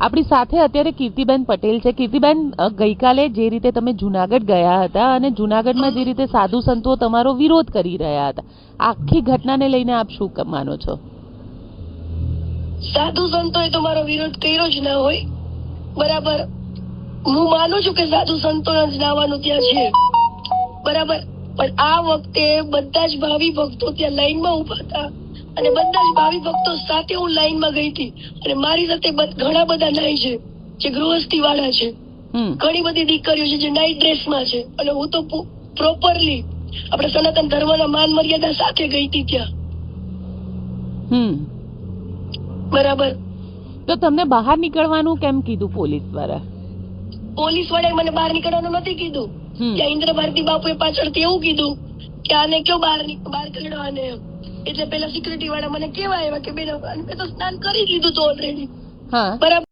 આપણી સાથે અત્યારે કીર્તિબેન પટેલ છે. કીર્તિબેન ગઈકાલે જે રીતે તમે જુનાગઢ ગયા હતા અને જુનાગઢમાં જે રીતે સાધુ સંતો તમારો વિરોધ કરી રહ્યા હતા, આખી ઘટનાને લઈને આપ શું માનો છો? સાધુ સંતોએ તો મારો વિરોધ કર્યો જ ના હોય. બરાબર. હું માનું છું કે સાધુ સંતો જ નાવાનું ત્યાં છે. બરાબર. પણ આ વખતે બધા જ ભાવિ ભક્તો ત્યાં લાઈનમાં ઊભા હતા. અને બધા જ ભાવિ ભક્તો સાથે હું લાઈનમાં ગઈ હતી. અને મારી સાથે ઘણા બધા નાઈ છે જે ગૃહસ્થી વાળા છે ઘણી બધી દીકરીઓ છે જે નાઈટ ડ્રેસમાં છે. અને હું તો પ્રોપરલી આપણે સનાતન ધર્મના માન મર્યાદા સાથે ગઈ હતી ત્યાં. બરાબર. તો તમને બહાર નીકળવાનું કેમ કીધું પોલીસ દ્વારા? પોલીસ વાળાએ મને બહાર નીકળવાનું નથી કીધું. ત્યાં ઇન્દ્ર ભારતી બાપુએ પાછળથી એવું કીધું કે આને કયો બહાર બહાર કાઢો એમ. એટલે પેલા સિક્યુરિટી વાળા મને કેવા આવ્યા કે બેન મેં તો સ્નાન કરી લીધું તો ઓલરેડી બરાબર.